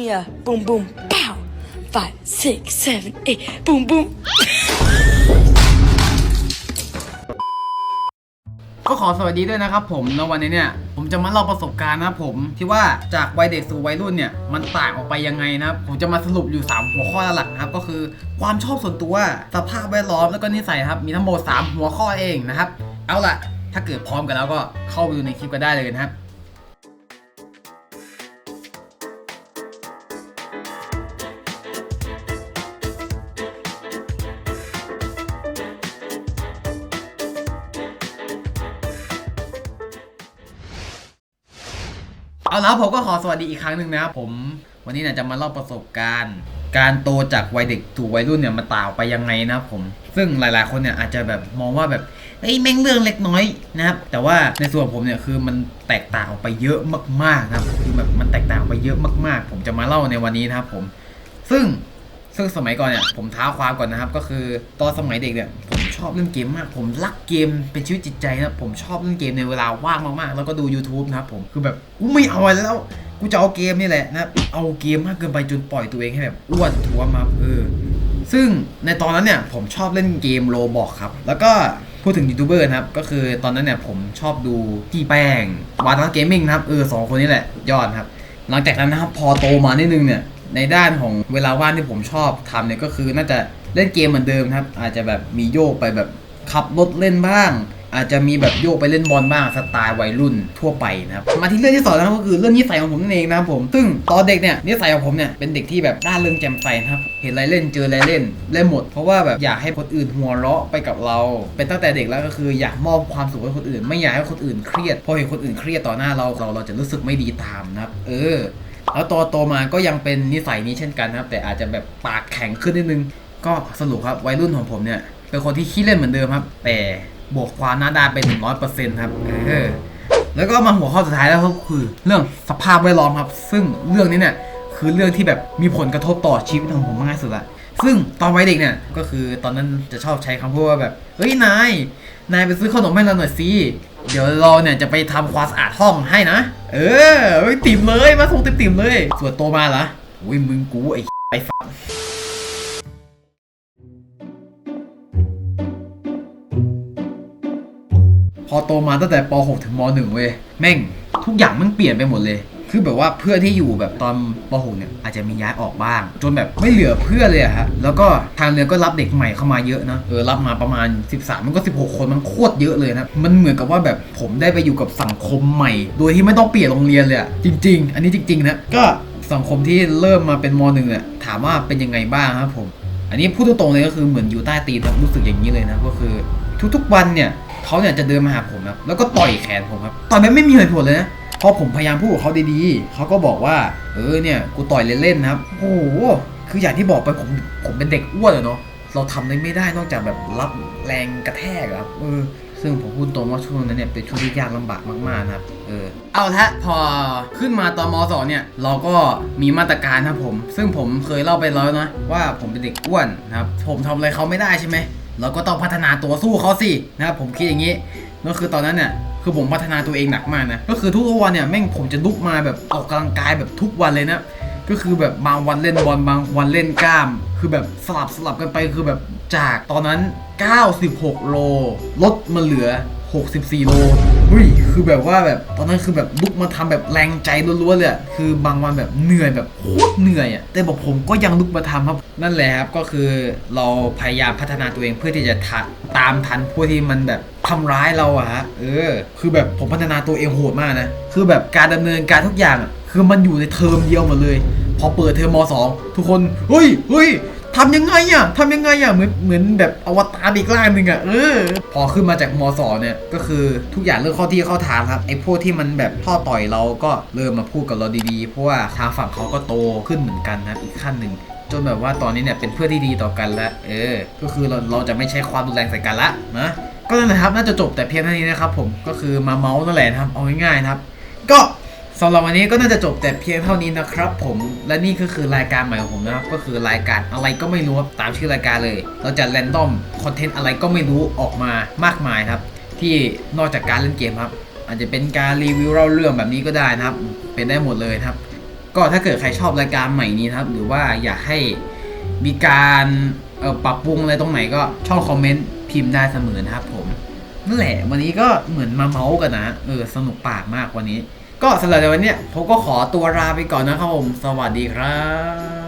Yeah, boom, boom, pow. Five, six, seven, eight, boom, boom. ก็ขอสวัสดีด้วยนะครับผมในวันนี้เนี่ย ผมจะมาเล่าประสบการณ์นะครับผมที่ว่าจากวัยเด็กสู่วัยรุ่นเนี่ย มันต่างออกไปยังไงนะครับ ผมจะมาสรุปอยู่ 3 หัวข้อหลักนะครับ ก็คือความชอบส่วนตัวสภาพแวดล้อมแล้วก็นิสัยครับ มีทั้งหมด3หัวข้อเองนะครับ เอาล่ะ ถ้าเกิดพร้อมกันแล้วก็เข้าไปดูในคลิปกันได้เลยนะครับ เอาแล้วผมก็ขอสวัสดีอีกครั้งหนึ่งนะครับผม วันนี้เนี่ยจะมาเล่าประสบการณ์ การโตจากวัยเด็กสู่วัยรุ่นเนี่ยมันต่าไปยังไงนะครับผม ซึ่งหลายๆคนเนี่ยอาจจะแบบมองว่าแบบเอ้ยแม่งเรื่องเล็กน้อยนะครับ แต่ว่าในส่วนผมเนี่ยคือมันแตกต่างออกไปเยอะมากๆนะครับคือแบบมันแตกต่างออกไปเยอะมากๆ ผมจะมาเล่าในวันนี้นะครับผม ซึ่งซึ่งสมัยก่อนเนี่ยผมท้าความก่อนนะครับ ก็คือตอนสมัยเด็กเนี่ยผม อบเล่นเกมมาก ผมรักเกมเป็นชีวิตจิตใจนะผมชอบเล่นเกมในเวลาว่างมากๆ แล้วก็ดู YouTube นะครับผมคือแบบกูไม่เอาอะไรแล้วกูจะเอาเกมนี่แหละนะเอาเกมมากเกินไปจนปล่อยตัวเองให้แบบอ้วนท้วมมาเออซึ่งในตอนนั้นเนี่ยผมชอบเล่นเกมโลบอกครับ แล้วก็พูดถึงยูทูบเบอร์นะครับ ก็คือตอนนั้นเนี่ยผมชอบดูพี่แป้งวาร์เกมมิ่งนะครับเออสองคนนี้แหละยอดครับ หลังจากนั้นนะครับพอโตมานิดนึงเนี่ยในด้านของเวลาว่างที่ผมชอบทำเนี่ยก็คือน่าจะ เล่นเกมเหมือนเดิมครับ อาจจะแบบมีโยกไปแบบขับรถเล่นบ้าง อาจจะมีแบบโยกไปเล่นบอลบ้างสไตล์วัยรุ่นทั่วไปนะครับมาที่เรื่องที่สองนะครับก็คือเรื่องนิสัยของผมนั่นเองนะครับผม ซึ่งตอนเด็กเนี่ยนิสัยของผมเนี่ยเป็นเด็กที่แบบร่าเริงแจ่มใสนะครับเห็นอะไรเล่นเจออะไรเล่นเล่นหมด เพราะว่าแบบอยากให้คนอื่นหัวเราะไปกับเรา เป็นตั้งแต่เด็กแล้วก็คืออยากมอบความสุขให้คนอื่น ไม่อยากให้คนอื่นเครียดพอเห็นคนอื่นเครียดต่อหน้าเราเราเราจะรู้สึกไม่ดีตามนะครับเออแล้วโตโตมาก็ยังเป็นนิสัยนี้เช่นกันนะครับ แต่อาจจะแบบปากแข็งขึ้นนิดนึง ก็สรุปครับวัยรุ่นของผมเนี่ย เป็นคนที่ขี้เล่นเหมือนเดิมครับ แต่บวกความหน้าด้านเป็นร้อยเปอร์เซ็นต์ครับเออแล้วก็มาหัวข้อสุดท้ายแล้วก็คือ เรื่องสภาพแวดล้อมครับ ซึ่งเรื่องนี้เนี่ยคือเรื่องที่แบบมีผลกระทบต่อชีวิตของผมมากที่สุดละซึ่งตอนวัยเด็กเนี่ยก็คือตอนนั้นจะชอบใช้คำพูดว่าแบบเฮ้ยนายนายไปซื้อขนมให้เราหน่อยสิเดี๋ยวเราเนี่ยจะไปทำความสะอาดห้องให้นะ เออไปติ่มเลยมาส่งติ่มๆเลยส่วนโตมาเหรออุ้ยมึงกูไอ้ไอ้ฝัน พอโตมาตั้งแต่ป .6 ถึงม .1 เว้ยแม่งทุกอย่างมันเปลี่ยนไปหมดเลย คือแบบว่าเพื่อนที่อยู่แบบตอนป .6 เนี่ยอาจจะมีย้ายออกบ้าง จนแบบไม่เหลือเพื่อนเลยอะฮะแล้วก็ทางเรียนก็รับเด็กใหม่เข้ามาเยอะนะเออรับมาประมาณ 13 มันก็ 16 คนมันโคตรเยอะเลยนะมันเหมือนกับว่าแบบผมได้ไปอยู่กับสังคมใหม่ โดยที่ไม่ต้องเปลี่ยนโรงเรียนเลยอะจริง ๆ อันนี้จริง ๆ นะก็สังคมที่เริ่มมาเป็นม .1 เนี่ยถามว่าเป็นยังไงบ้างครับผม อันนี้พูดตรงๆเลยก็คือเหมือนอยู่ใต้ตีนครับรู้สึกอย่างนี้เลยนะก็คือ ทุกๆวันเนี่ย เขาเนี่ยจะเดินมาหาผมครับแล้วก็ต่อยแขนผมครับตอนนั้นไม่มีเหตุผลเลยนะพอผมพยายามพูดกับเขาดีๆเขาก็บอกว่า เออเนี่ยกูต่อยเล่นๆนะครับโอ้โหคืออย่างที่บอกไปผมผมเป็นเด็กอ้วนเนาะเราทำอะไรไม่ได้นอกจากแบบรับแรงกระแทกครับเออซึ่งผมพูดตรงว่าช่วงนั้นเนี่ยเป็นช่วงที่ยากลำบากมากๆนะครับ เออ เอาละพอขึ้นมาตอนมสองเนี่ย เราก็มีมาตรการนะครับผม ซึ่งผมเคยเล่าไปแล้วนะว่าผมเป็นเด็กอ้วนนะครับ ผมทำอะไรเขาไม่ได้ใช่ไหม เราก็ต้องพัฒนาตัวสู้เขาสินะครับผมคิดอย่างนี้ก็คือตอนนั้นเนี่ยคือผมพัฒนาตัวเองหนักมากนะก็คือทุกวันเนี่ยแม่งผมจะลุกมาแบบออกกำลังกายแบบทุกวันเลยนะก็คือแบบบางวันเล่นบอลบางวันเล่นกล้าม คือแบบสลับสลับกันไปคือแบบจากตอนนั้น 96 โล ลดมาเหลือ 64 โล เฮ้ยคือแบบว่าแบบตอนนั้นคือแบบลุกมาทำแบบแรงใจล้วนๆเลยคือบางวันแบบเหนื่อยแบบโคตรเหนื่อยอะแต่บอกผมก็ยังลุกมาทำครับนั่นแหละครับก็คือเราพยายามพัฒนาตัวเองเพื่อที่จะทันตามทันพวกที่มันแบบทำร้ายเราอะฮะเออ คือแบบผมพัฒนาตัวเองโหดมากนะ คือแบบการดำเนินการทุกอย่างอะคือมันอยู่ในเทอมเดียวหมดเลย พอเปิดเทอมมสองทุกคนเฮ้ยเฮ้ย ทำยังไงอะทำยังไงอะเหมือนเหมือนแบบอวตารอีกร่างหนึ่งอะเออ พอขึ้นมาจากมสองเนี่ยก็คือทุกอย่างเริ่มเข้าที่เข้าทางครับไอ้พวกที่มันแบบท่อต่อยเราก็เริ่มมาพูดกับเราดีๆ เพราะว่าทางฝั่งเขาก็โตขึ้นเหมือนกันนะอีกขั้นหนึ่งจนแบบว่าตอนนี้เนี่ยเป็นเพื่อนที่ดีต่อกันแล้วเออ ก็คือเราเราจะไม่ใช้ความรุนแรงใส่กันละนะก็นั่นแหละครับน่าจะจบแต่เพียงเท่านี้นะครับผมก็คือมาเมาส์นั่นแหละนะครับเอาง่ายๆนะครับ ก็ สำหรับวันนี้ก็น่าจะจบแต่เพียงเท่านี้นะครับผมและนี่ก็คือรายการใหม่ของผมนะครับก็คือรายการอะไรก็ไม่รู้ตามชื่อรายการเลย เราจะแรนดอมคอนเทนต์อะไรก็ไม่รู้ออกมามากมายครับ ที่นอกจากการเล่นเกมครับ อาจจะเป็นการรีวิวเล่าเรื่องแบบนี้ก็ได้นะครับ เป็นได้หมดเลยครับ ก็ถ้าเกิดใครชอบรายการใหม่นี้ครับ หรือว่าอยากให้มีการปรับปรุงอะไรตรงไหนก็ช่องคอมเมนต์พิมพ์ได้เสมอนะครับผมนั่นแหละวันนี้ก็เหมือนมาเมาส์กันนะเออสนุกปากมากวันนี้ ก็สำหรับในวันนี้ผมก็ขอตัวลาไปก่อนนะครับผม สวัสดีครับ